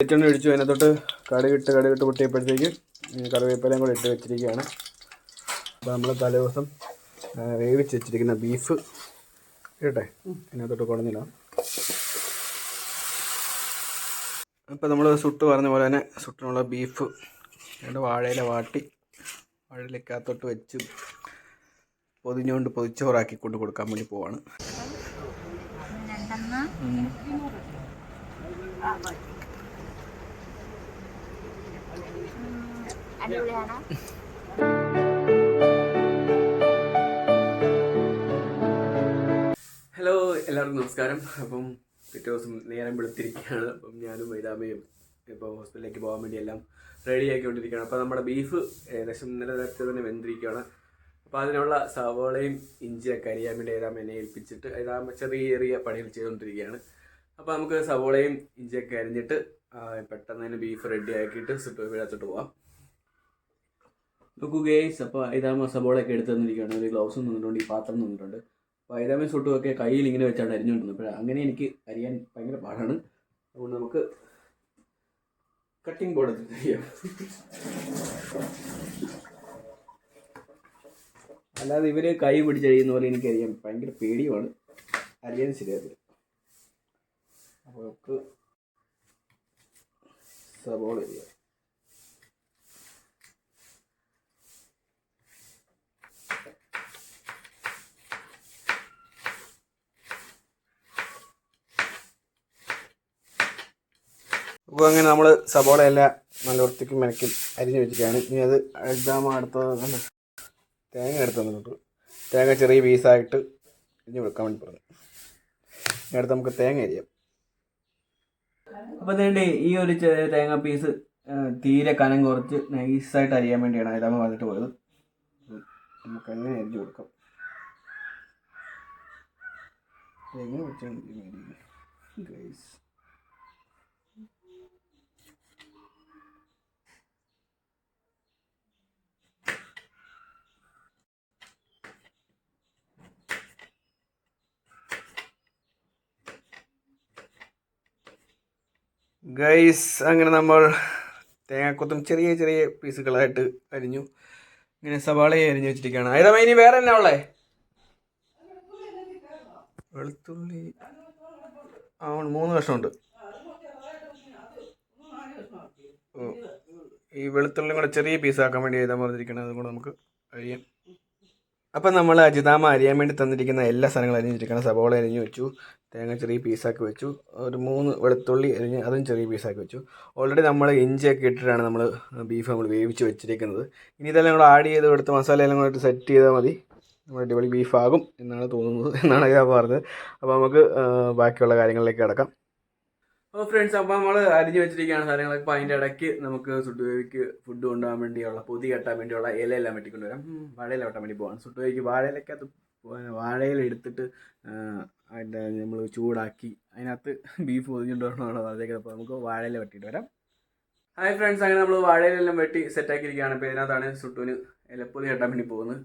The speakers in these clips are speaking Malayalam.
വെളിച്ചെണ്ണ ഒഴിച്ചു. അതിനകത്തോട്ട് കടുകിട്ട് കടുകിട്ട് പൊട്ടിയപ്പോഴത്തേക്ക് കറിവേപ്പിലയും കൂടെ ഇട്ട് വെച്ചിരിക്കുകയാണ്. അപ്പോൾ നമ്മൾ തലേദിവസം ദിവസം വേവിച്ച് വെച്ചിരിക്കുന്ന ബീഫ് ഇട്ടെ അതിനകത്തോട്ട് കുഴഞ്ഞിടാം. അപ്പോൾ നമ്മൾ സുട്ട് പറഞ്ഞ പോലെ തന്നെ സുട്ടിനുള്ള ബീഫ് രണ്ട് വാഴയില വാട്ടി വാഴയിലേക്കകത്തോട്ട് വെച്ച് പൊതിഞ്ഞുകൊണ്ട് പൊതിച്ചോറാക്കി കൊണ്ട് കൊടുക്കാൻ വേണ്ടി പോവാണ്. അടിപൊളിയാണ്. ഹലോ എല്ലാവർക്കും നമസ്കാരം. അപ്പം പിറ്റേ ദിവസം നേരം വെളുത്തിരിക്കുകയാണ്. അപ്പം ഞാനും വൈതാമയും ഇപ്പോൾ ഹോസ്പിറ്റലിലേക്ക് പോകാൻ വേണ്ടി എല്ലാം റെഡി ആക്കിക്കൊണ്ടിരിക്കുകയാണ്. അപ്പോൾ നമ്മുടെ ബീഫ് ഏകദേശം ഇന്നലെ നേരത്തെ തന്നെ വെന്തിരിക്കുകയാണ്. അപ്പോൾ അതിനുള്ള സവോളയും ഇഞ്ചിയൊക്കെ അരിയാൻ വേണ്ടി ഏതാമ എന്നെ ഏൽപ്പിച്ചിട്ട് ഏതാമ ചെറിയ ചെറിയ പണികൾ ചെയ്തുകൊണ്ടിരിക്കുകയാണ്. അപ്പോൾ നമുക്ക് സവോളയും ഇഞ്ചിയൊക്കെ അരിഞ്ഞിട്ട് പെട്ടെന്ന് തന്നെ ബീഫ് റെഡി ആക്കിയിട്ട് സുട്ട് വീഴത്തോട്ട് പോവാം. നോക്കൂ ഗേസ് അപ്പോൾ ഐതാമ സബോളൊക്കെ എടുത്ത് തന്നിരിക്കുകയാണ്. ഒരു ഗ്ലൗസ് തന്നിട്ടുണ്ട് ഈ പാത്രം തന്നിട്ടുണ്ട്. അപ്പോൾ ഐതാമ സുട്ടുമൊക്കെ കയ്യിൽ ഇങ്ങനെ വെച്ചാണ് അരിഞ്ഞുകൊണ്ടിരുന്നത്. അപ്പോൾ അങ്ങനെ എനിക്ക് അരിയാൻ ഭയങ്കര പാടാണ്. അതുകൊണ്ട് നമുക്ക് കട്ടിംഗ് ബോർഡ് എടുത്ത് ചെയ്യാം. അല്ലാതെ ഇവർ കൈ പിടിച്ചഴിയുന്ന പോലെ എനിക്കറിയാം ഭയങ്കര പേടിയുമാണ്. അറിയാൻ ശരിയായത് അപ്പോൾ നമുക്ക് സബോള ചെയ്യാം അപ്പോൾ അങ്ങനെ നമ്മൾ സബോള എല്ലാം നല്ല വൃത്തിക്ക് മെനക്കി അരിഞ്ഞ് വെച്ചിട്ടാണ് ഇനി അത് അഴുതാമ അടുത്തത് തേങ്ങ എടുത്ത് തന്നിട്ടുണ്ട് തേങ്ങ ചെറിയ പീസായിട്ട് ഇനി വെക്കാൻ വേണ്ടി പറഞ്ഞു. അടുത്ത് നമുക്ക് തേങ്ങ അരിയാം. അപ്പോൾ അതേണ്ടേ ഈ ഒരു തേങ്ങ പീസ് തീരെ കനം കുറച്ച് നൈസായിട്ട് അരിയാൻ വേണ്ടിയാണ് ഇതാമ വന്നിട്ട് പോയത്. നമുക്ക് അങ്ങനെ അരിഞ്ഞു കൊടുക്കാം? തേങ്ങ വെച്ചാൽ ഗൈസ് ഗൈസ് അങ്ങനെ നമ്മൾ തേങ്ങാക്കൊത്തും ചെറിയ ചെറിയ പീസുകളായിട്ട് അരിഞ്ഞു. ഇങ്ങനെ സവാളയെ അരിഞ്ഞു വെച്ചിരിക്കുകയാണ്. ഏതാ ഇനി വേറെ എന്നാ ഉള്ളേ? വെളുത്തുള്ളി. ആ മൂന്ന് കഷ്ണമുണ്ട്. ഈ വെളുത്തുള്ളി കൂടെ ചെറിയ പീസാക്കാൻ വേണ്ടി എഴുതാൻ പറഞ്ഞിരിക്കണം അതും കൂടെ നമുക്ക് അരിയാം അപ്പം നമ്മൾ അജിതാമ അരിയാൻ വേണ്ടി തന്നിരിക്കുന്ന എല്ലാ സാധനങ്ങളും അരിഞ്ഞ് വെച്ചിരിക്കണം. സബോള അരിഞ്ഞ് വെച്ചു. തേങ്ങ ചെറിയ പീസാക്കി വെച്ചു. ഒരു മൂന്ന് വെളുത്തുള്ളി അരിഞ്ഞ് അതും ചെറിയ പീസാക്കി വെച്ചു. ഓൾറെഡി നമ്മൾ ഇഞ്ചിയൊക്കെ ഇട്ടിട്ടാണ് നമ്മൾ ബീഫ് നമ്മൾ വേവിച്ച് വെച്ചിരിക്കുന്നത്. ഇനി ഇതെല്ലാം കൂടെ ആഡ് ചെയ്ത് എടുത്ത് മസാല എല്ലാം കൂടെ സെറ്റ് ചെയ്താൽ മതി. നമ്മൾ അടിപൊളി ബീഫാകും എന്നാണ് തോന്നുന്നത്. എന്നാണ് ഞാൻ പറഞ്ഞത്. അപ്പോൾ നമുക്ക് ബാക്കിയുള്ള കാര്യങ്ങളിലേക്ക് കിടക്കാം. അപ്പോൾ ഫ്രണ്ട്സ് അപ്പോൾ നമ്മൾ അരിഞ്ഞു വെച്ചിരിക്കുകയാണ് സാധനങ്ങളൊക്കെ അപ്പോൾ അതിന്റെ ഇടയ്ക്ക് നമുക്ക് സുട്ടുവേവിക്ക് ഫുഡ് കൊണ്ടുപോകാൻ വേണ്ടിയുള്ള പൊതി കെട്ടാൻ വേണ്ടിയുള്ള ഇലയെല്ലാം വെട്ടിക്കൊണ്ടുവരാം. വാഴയില വെട്ടാൻ വേണ്ടി പോകാം സുട്ടുവേവിക്ക് അത് വാഴയില എടുത്തിട്ട് അതിന്റെ നമ്മൾ ചൂടാക്കി അതിനകത്ത് ബീഫ് പൊതിഞ്ഞിട്ടുണ്ടോ വരണമാണ് അതേക്ക് അപ്പോൾ നമുക്ക് വാഴയില വെട്ടിയിട്ട് വരാം. ഹായ് ഫ്രണ്ട്സ് അങ്ങനെ നമ്മൾ വാഴയിലെല്ലാം വെട്ടി സെറ്റാക്കിയിരിക്കുകയാണ് അപ്പോൾ ഇതിനകത്താണ് സുട്ടുവിന് ഇലപ്പൊതി കെട്ടാൻ വേണ്ടി പോകുന്നത്.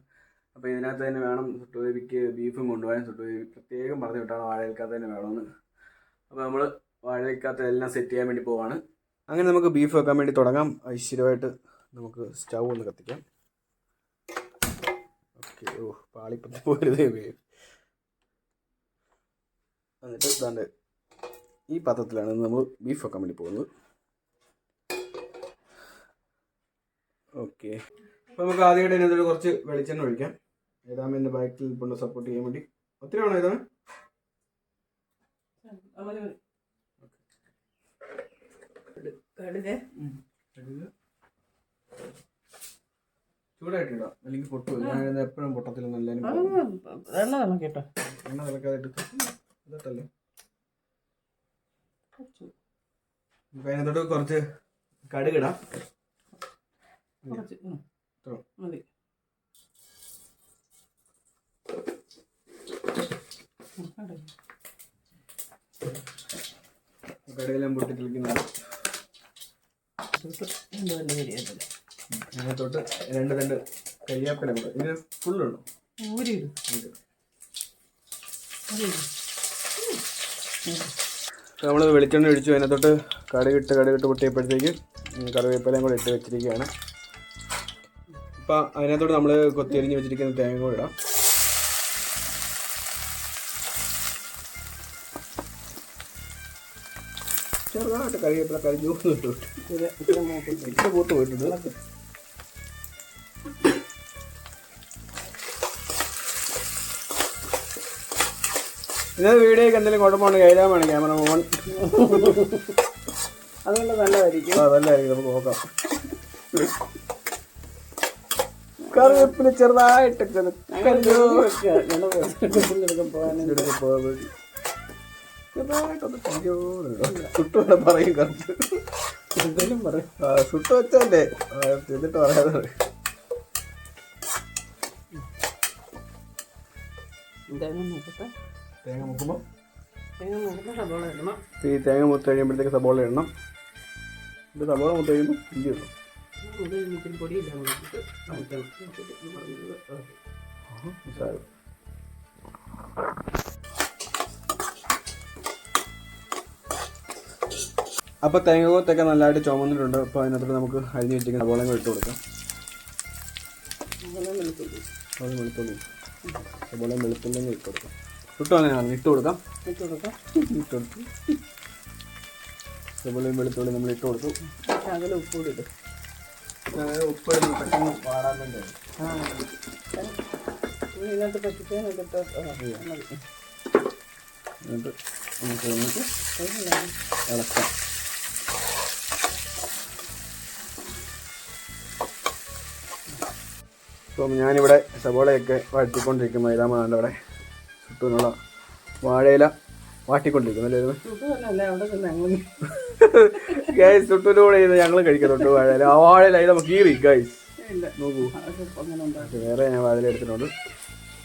അപ്പോൾ ഇതിനകത്ത് തന്നെ വേണം സുട്ടുവേവിക്ക് ബീഫും കൊണ്ടുപോകാൻ. സുട്ടുവേവി പ്രത്യേകം പറഞ്ഞു വിട്ടാണ് വാഴയിലേക്കകത്ത് തന്നെ വേണമെന്ന്. അപ്പോൾ നമ്മൾ വാഴയിലക്കകത്ത് എല്ലാം സെറ്റ് ചെയ്യാൻ വേണ്ടി പോവാണ്. അങ്ങനെ നമുക്ക് ബീഫ് വെക്കാൻ വേണ്ടി തുടങ്ങാം. ഐശ്വര്യമായിട്ട് നമുക്ക് സ്റ്റൗ ഒന്ന് കത്തിക്കാം. ഓക്കെ ഓ പാളിപ്പത്തി പോരുത് എന്നിട്ട് ഇതാണ്ട് ഈ പാത്രത്തിലാണ് നമ്മൾ ബീഫ് വെക്കാൻ വേണ്ടി പോകുന്നത്. ഓക്കെ അപ്പോൾ നമുക്ക് ആദ്യമായിട്ട് ഇതിനകത്ത് കുറച്ച് വെളിച്ചെണ്ണ ഒഴിക്കാം. ഏതാമെന്റെ ബാക്കിൽ ഇപ്പോൾ സപ്പോർട്ട് ചെയ്യാൻ വേണ്ടി. ഒത്തിരി ആണോ ഏതാമേ കടുക്. ചൂടായിട്ടിടാം. അല്ലെങ്കിൽ പൊട്ടും. ഞാൻ എപ്പോഴും പൊട്ടത്തിലൊന്നും എല്ലാവരും എണ്ണ നമുക്ക് കേട്ടോ എണ്ണ തിളക്കാതിട്ട് ഇതട്ടല്ലേ? നമുക്ക് അതിനകത്തോട്ട് കുറച്ച് കടുകിടാം. മതി. ഉം, കണ്ടോ? കടുകെല്ലാം പൊട്ടി തെളിക്കുന്നത് ഇട്ട് രണ്ട് രണ്ട് കരിയാപ്പില അതിനകത്തോട്ട് രണ്ട് രണ്ട് കരിയാപ്പില കൂടെ. ഇതിന് ഫുള്ളുണ്ടോ ഊരി ഇട്. നമ്മൾ വെളിച്ചെണ്ണ ഒഴിച്ചു. അതിനകത്തോട്ട് കടുകിട്ട് കടുകിട്ട് പൊട്ടിയപ്പോഴത്തേക്ക് കറിവേപ്പിലയും കൂടെ ഇട്ട് വെച്ചിരിക്കുകയാണ്. ഇപ്പം അതിനകത്തോട്ട് നമ്മൾ കൊത്തിയരിഞ്ഞ് വെച്ചിരിക്കുന്ന തേങ്ങ കൂടെ ഇടാം. ചെറുതായിട്ട് കറിവേപ്പില കരിഞ്ഞു ഇട്ടു ഇട്ട് പൂത്ത് പോയിട്ടുണ്ട്. ഇന്നത്തെ വീഡിയോക്ക് എന്തെങ്കിലും കുഴപ്പമുണ്ടെങ്കിൽ കൈരാമാണ് ക്യാമറ ഫോൺ അതുകൊണ്ട് നല്ലതായിരിക്കും. നല്ലതായിരിക്കും. നമുക്ക് നോക്കാം. കറിവേപ്പിന് ചെറുതായിട്ട് പോകാൻ ചെറുതായിട്ടൊന്ന് പറയും കറക്റ്റ്. എന്തെങ്കിലും പറയും. സുട്ടു വെച്ചല്ലേ? എന്നിട്ട് പറയാതെ തേങ്ങ മുക്കുമ്പോൾ ഈ തേങ്ങ മുത്ത് കഴിയുമ്പോഴത്തേക്ക് സബോള ഇടണം. ഇത് സബോള മുത്ത് കഴിയുമ്പോൾ ഇഞ്ചി ഇടണം. പൊടിയില്ല അപ്പോൾ തേങ്ങ കൊത്തൊക്കെ നല്ലതായിട്ട് ചുമന്നിട്ടുണ്ട്. അപ്പോൾ അതിനകത്ത് നമുക്ക് അരിഞ്ഞ് വെച്ചിരിക്കുന്ന സബോളയും കൂടെ ഇട്ട് കൊടുക്കാം. അത് വെളുത്തുള്ളി. സബോളയും വെളുത്തുള്ളിയും ഇട്ട് കൊടുക്കാം. ഇട്ടു അങ്ങനെയാണ് ഇട്ട് കൊടുക്കാം. ഇട്ട് കൊടുക്കാം. ഇട്ട് കൊടുത്തു. സബോളയും വെളുത്തുള്ളി നമ്മൾ ഇട്ട് കൊടുത്തു. ശകല ഉപ്പ് കൂടി ഇടും. ഉപ്പ് പെട്ടെന്ന് പാടാൻ വേണ്ടി ആ ഇതിനകത്ത് പറ്റിക്കാൻ എടുത്ത് എന്നിട്ട് നമുക്ക് ഇളക്കാം. അപ്പം ഞാനിവിടെ സബോളയൊക്കെ വഴറ്റിക്കൊണ്ടിരിക്കും മൈതാമാണ്ട് അവിടെ ചുറ്റുമുള്ള വാഴയില വാട്ടിക്കൊണ്ടിരിക്കുന്നു. അല്ലേ ഞങ്ങൾ ഗൈസ് ചുട്ടൂടെ ഇത് ഞങ്ങൾ കഴിക്കുന്നുണ്ട് വാഴയില. ആ വാഴയില ഇത് നമുക്ക് കീറി ഗൈസ് നോക്കൂ. വേറെ ഞാൻ വാതിലെടുത്തിട്ടുണ്ട്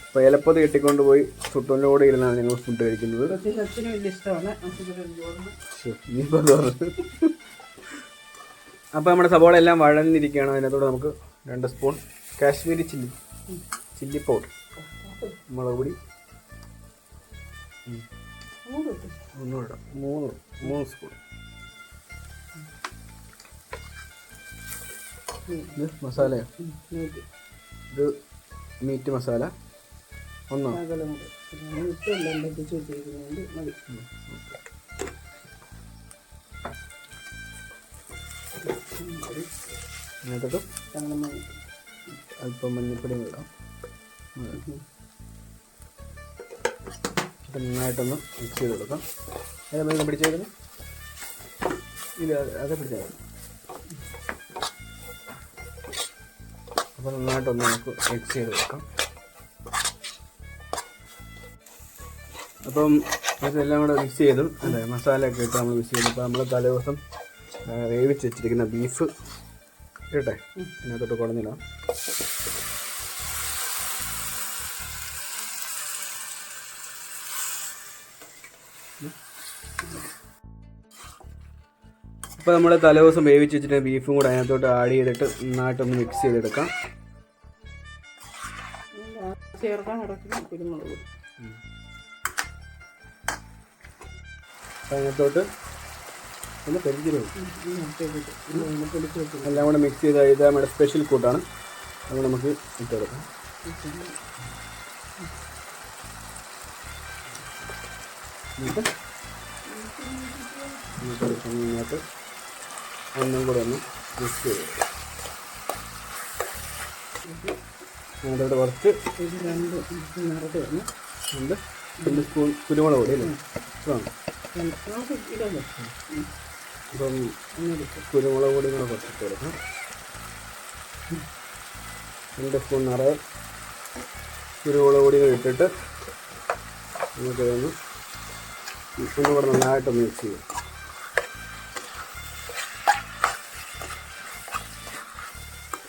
അപ്പോൾ ഇലപ്പത് കെട്ടിക്കൊണ്ട് പോയി ചുട്ടൂന്റെ കൂടെ ഇരുന്നാണ് ഞങ്ങൾ ഫുഡ് കഴിക്കുന്നത്. അപ്പോൾ നമ്മുടെ സബോള എല്ലാം വഴന്നിരിക്കുകയാണ്. അതിനകത്തോടെ നമുക്ക് രണ്ട് spoon Kashmiri chilli chilli powder മുളക് പൊടി മൂന്ന് മൂന്ന് സ്പൂൺ ഇത് മസാല. ഇത് മീറ്റ് മസാല ഒന്നോ എന്നിട്ട് അല്പം മഞ്ഞൾപ്പൊടി ഇടാം. അപ്പം നന്നായിട്ടൊന്ന് മിക്സ് ചെയ്ത് കൊടുക്കാം. അതേ നമ്മൾ പിടിച്ചേക്കുന്നു ഇല്ല അതെ പിടിച്ചാൽ മതി അപ്പോൾ നന്നായിട്ടൊന്ന് നമുക്ക് മിക്സ് ചെയ്ത് കൊടുക്കാം. അപ്പം ഇതെല്ലാം കൂടെ മിക്സ് ചെയ്തു അല്ലേ? മസാലയൊക്കെ ഇട്ട് നമ്മൾ മിക്സ് ചെയ്തു. അപ്പോൾ നമ്മൾ തലേദിവസം ദിവസം വേവിച്ച് വെച്ചിരിക്കുന്ന ബീഫ് ഇട്ടെ. ഇതിനകത്തോട്ട് കുഴഞ്ഞില്ല അപ്പോൾ നമ്മൾ തലേദിവസം വേവിച്ച് വെച്ചിട്ട് ബീഫും കൂടെ അതിനകത്തോട്ട് ആഡ് ചെയ്തിട്ട് നന്നായിട്ടൊന്ന് മിക്സ് ചെയ്തെടുക്കാം. അതിനകത്തോട്ട് ഒന്ന് വെച്ചിട്ട്. എല്ലാം കൂടെ മിക്സ് ചെയ്ത് ഇത് നമ്മുടെ സ്പെഷ്യൽ കൂട്ടാണ് അത് നമുക്ക് ഇട്ടെടുക്കാം എന്നിട്ട് എന്നിട്ട് ഇതിനകത്ത് ഒന്നും കൂടെ ഒന്ന് മിക്സ് ചെയ്ത് കൊടുക്കാം. ഇവിടെ കുറച്ച് രണ്ട് നേരത്തെ വേണം രണ്ട് രണ്ട് സ്പൂൺ കുരുമുളക് പൊടി അല്ലേ ഇതാണ് അപ്പം കുരുമുളക് പൊടി കൂടെ കുറച്ചിട്ട് കൊടുക്കാം. രണ്ട് സ്പൂൺ നിറയെ കുരുമുളക് പൊടി ഇട്ടിട്ട് നമുക്ക് ഇതൊന്ന് ഒന്നും കൂടെ നന്നായിട്ട് മിക്സ് ചെയ്യും.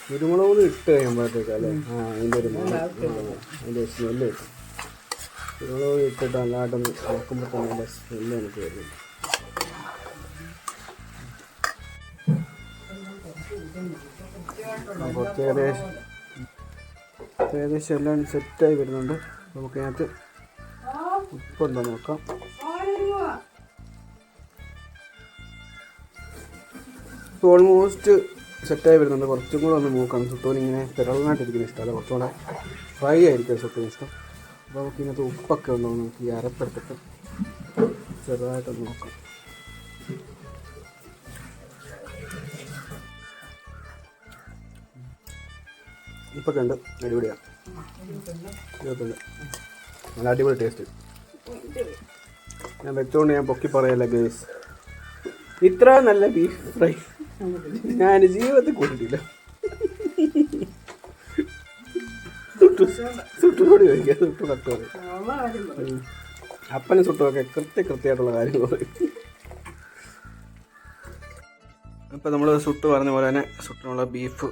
കുരുമുളക് പൊടി ഇട്ട് കഴിയുമ്പോഴത്തേക്ക് അല്ലേ? ആ അതിന്റെ ഒരു അതിന്റെ സ്മെല്ല് കിട്ടും. കുരുമുളക് പൊടി ഇട്ടിട്ട് നന്നായിട്ടൊന്ന് ഇളക്കുമ്പോൾ തന്നെ അതിന്റെ സ്മെല്ല് എനിക്ക് വരുന്നുണ്ട്. ഏകദേശം ഏകദേശം എല്ലാം സെറ്റായി വരുന്നുണ്ട്. നമുക്ക് അതിനകത്ത് ഉപ്പുണ്ടോ നോക്കാം. ഇപ്പോൾ ഓൾമോസ്റ്റ് സെറ്റായി വരുന്നുണ്ട്. കുറച്ചും കൂടെ ഒന്ന് നോക്കാം സുത്തോൻ ഇങ്ങനെ പിറളനായിട്ടിരിക്കുന്ന ഇഷ്ടമല്ല. കുറച്ചുകൂടെ ഫ്രൈ ആയിരിക്കും സുത്തോന് ഇഷ്ടം. അപ്പോൾ നമുക്ക് ഇതിനകത്ത് ഉപ്പൊക്കെ ഉണ്ടോ നമുക്ക് ഈ അരപ്പെടുത്തിട്ട് ചെറുതായിട്ടൊന്ന് നോക്കാം. ഉപ്പൊക്കെ ഉണ്ട്. അടിപൊളിയാണ് നല്ല അടിപൊളി ടേസ്റ്റ് ഞാൻ വെച്ചോണ്ട് ഞാൻ പൊക്കി പറയല്ല ഗേസ് ഇത്ര നല്ല ബീഫ് ഫ്രൈ ഞാൻ ജീവിതത്തിൽ കൂട്ടിട്ടില്ല. സുട്ടു സുട്ടിനോട് ചോദിക്കുക സുട്ടുമൊക്കെ കൃത്യ കൃത്യമായിട്ടുള്ള കാര്യങ്ങൾ പറയും. ഇപ്പം നമ്മൾ സുട്ട് പറഞ്ഞ പോലെ തന്നെ സുട്ടിനുള്ള ബീഫ്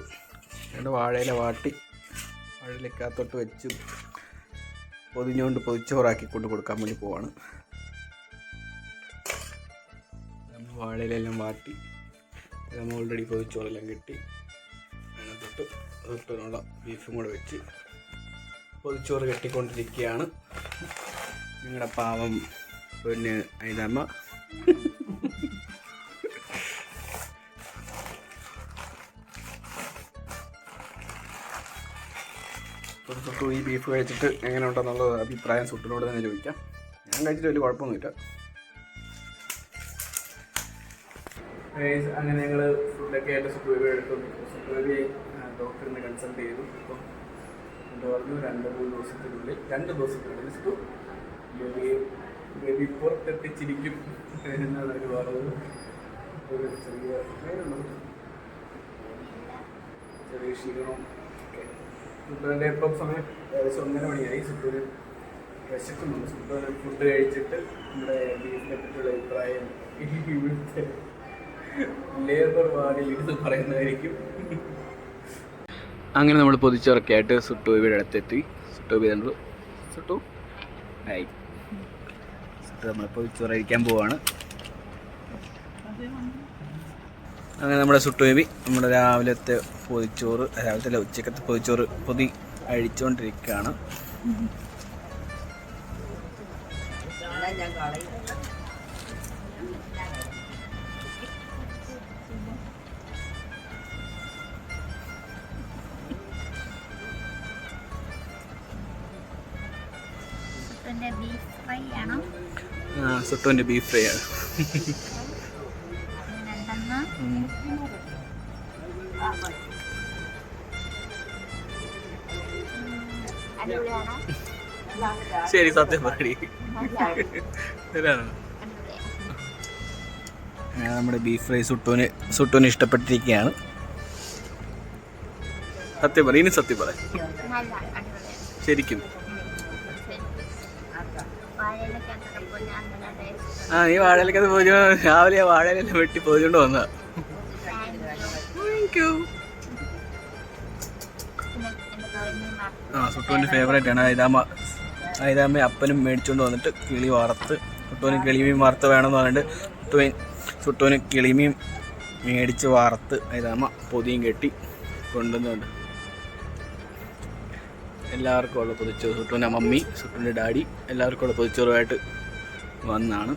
രണ്ട് വാഴയില വാട്ടി വാഴയിലേക്കകത്തോട്ട് വെച്ച്. പൊതിഞ്ഞുകൊണ്ട് പൊതിച്ചോറാക്കി കൊണ്ട് കൊടുക്കാൻ വേണ്ടി പോവാണ്. വാഴയിലെല്ലാം വാട്ടി. നമ്മൾ ഓൾറെഡി പൊതിച്ചോറെല്ലാം കെട്ടി. അതിനകത്തോട്ട് തൊട്ടിനുള്ള ബീഫും കൂടെ വെച്ച് പൊതിച്ചോറ് കെട്ടിക്കൊണ്ടിരിക്കുകയാണ്. നിങ്ങളുടെ പാവം പിന്നെ ഐതമ്മ. ഒരു ഈ ബീഫ് കഴിച്ചിട്ട് എങ്ങനെ ഉണ്ടെന്നുള്ളത് അഭിപ്രായം സുട്ടിനോട് തന്നെ ചോദിക്കാം. ഞാൻ കഴിച്ചിട്ട് വലിയ കുഴപ്പമൊന്നുമില്ല. അങ്ങനെ ഞങ്ങൾ ഫുഡൊക്കെ ആയിട്ട് സുട്ടുബേബി എടുത്തു. സുട്ടുബേബി ഡോക്ടറിനെ കൺസൾട്ട് ചെയ്തു. അപ്പം പറഞ്ഞു? രണ്ട് മൂന്ന് ദിവസത്തിനുള്ളിൽ രണ്ട് ദിവസത്തിനുള്ളിൽ സുട്ടു ബേബി ബേബി പുറത്തെത്തിച്ചിരിക്കും എന്നാണ് അവർ പറഞ്ഞത് ഒരു ചെറിയ ചെറിയ ക്ഷീണവും സുട്ടുവിന്റെ ഇപ്പം സമയം ഏകദേശം ഒന്നര മണിയായി. സുട്ടുവിന് വിശക്കുന്നുണ്ട്. സുട്ടുവിന് ഫുഡ് കഴിച്ചിട്ട് നമ്മുടെ ബീഫിനെ പറ്റിയുള്ള അഭിപ്രായം ഇവിടുത്തെ ലേബർ വാർഡിൽ ഇരുന്ന് പറയുന്നതായിരിക്കും. അങ്ങനെ നമ്മൾ പൊതിച്ചോറൊക്കെ ആയിട്ട് സുട്ടുബിയുടെ അടുത്തെത്തി. സുട്ടു കണ്ടു സുട്ടു ആയി സുട്ടു നമ്മൾ പൊതിച്ചോറ് കഴിക്കാൻ പോവാണ്. അങ്ങനെ നമ്മുടെ സുട്ടുബേബി നമ്മുടെ രാവിലത്തെ പൊതിച്ചോറ് രാവിലത്തെ അല്ല, ഉച്ചക്കത്തെ പൊതിച്ചോറ് പൊതി അഴിച്ചുകൊണ്ടിരിക്കുകയാണ് സുട്ടുവിന്റെ ബീഫ് ഫ്രൈ ആണ്. ശരി സത്യം പറയടി. നമ്മുടെ ബീഫ് ഫ്രൈ സുട്ടൂന് സുട്ടൂന് ഇഷ്ടപ്പെട്ടിരിക്കുകയാണ്. സത്യം പറ ഇനി സത്യം പറ. ശരിക്കും. ആ നീ വാഴയിലേക്കത് പോയി രാവിലെ വാഴയിലെല്ലാം വെട്ടി പോയിക്കൊണ്ട് വന്നതാ. താങ്ക് യു ആ സുട്ടുവിന്റെ ഫേവറേറ്റ് ആണ്. ഐതാമ ഐതാമ അപ്പനും മേടിച്ചുകൊണ്ട് വന്നിട്ട് കിളി വറുത്ത് സുട്ടുവിന് കിളിമീൻ വറുത്ത് വേണമെന്ന് പറഞ്ഞിട്ട് സുട്ടുവിൻ സുട്ടുവിന് കിളിമീൻ മേടിച്ച് വറുത്ത് ഐതാമ പൊതിയും കെട്ടി കൊണ്ടുവന്നുണ്ട്. എല്ലാവർക്കും ഉള്ള പൊതിച്ചോറ് സുട്ടുവിന്റെ മമ്മി സുട്ടുവിന്റെ ഡാഡി എല്ലാവർക്കും ഉള്ള പൊതിച്ചോറുമായിട്ട് വന്നാണ്.